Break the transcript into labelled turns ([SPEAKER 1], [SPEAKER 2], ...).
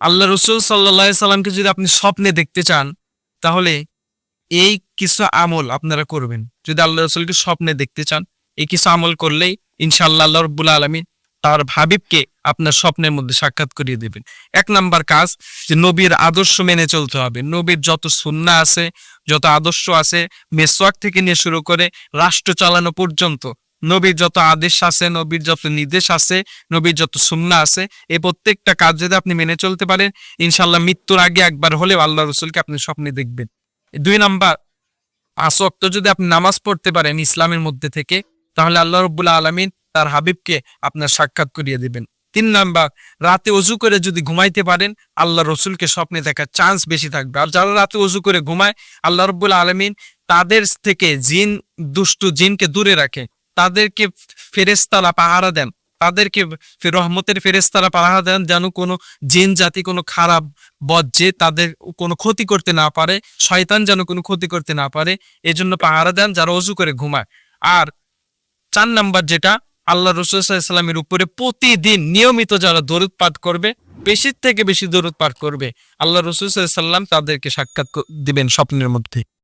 [SPEAKER 1] আল্লাহ রসুল সাল্লাহ সাল্লামকে যদি আপনি স্বপ্নে দেখতে চান, তাহলে এই কিছু আমল আপনারা করবেন। যদি আল্লাহ রসুলকে স্বপ্নে দেখতে চান, এই কিছু আমল করলেই ইনশাআল্লাহ আল্লাহ রব্বুল আলমিন তার ভাবিবকে আপনার স্বপ্নের মধ্যে সাক্ষাৎ করিয়ে দেবেন। এক নাম্বার কাজ যে নবীর আদর্শ মেনে চলতে হবে। নবীর যত সুন্না আছে, যত আদর্শ আছে, মেসওয়াক থেকে নিয়ে শুরু করে রাষ্ট্র চালানো পর্যন্ত নবীর যত আদেশ আছে, নবীর যত নির্দেশ আছে, নবীর যত সুন্না আছে এই প্রত্যেকটা কাজ যদি আপনি মেনে চলতে পারেন ইনশাল্লাহ মৃত্যুর আগে একবার হলেও আল্লাহ রসুলকে আপনি স্বপ্নে দেখবেন। দুই নাম্বার আসক্ত যদি আপনি নামাজ পড়তে পারেন ইসলামের মধ্যে থেকে, তাহলে আল্লাহ রব্বুল্লাহ আলমিন তার হাবিবকে আপনার সাক্ষাৎ করিয়ে দিবেন। তিন নাম্বার, রাতে অজু করে যদি ঘুমাইতে পারেন, আল্লাহ রসুলকে স্বপ্নে দেখার চান্স বেশি থাকবে। আর যারা রাতে অজু করে ঘুমায়, আল্লাহ রব্বুল আলমিন তাদের থেকে জিন, দুষ্টু জিনকে দূরে রাখে। তাদেরকে ফেরেস্তারা পাহারা দেন। তাদেরকে রহমতের ফেরেস্তারা পাহারা দেন যেন কোনো জিন জাতি, কোনো খারাপ বজ্জে তাদের কোনো ক্ষতি করতে না পারে, শয়তান যেন কোনো ক্ষতি করতে না পারে, এজন্য পাহারা দেন, যারা অজু করে ঘুমায়। আর চার নাম্বার যেটা, আল্লাহ রসুলামের উপরে প্রতিদিন নিয়মিত যারা দরুদ পাঠ করবে, বেশির থেকে বেশি দরুদ পাঠ করবে, আল্লাহ রসুলাম তাদেরকে সাক্ষাৎ দিবেন স্বপ্নের মধ্যে।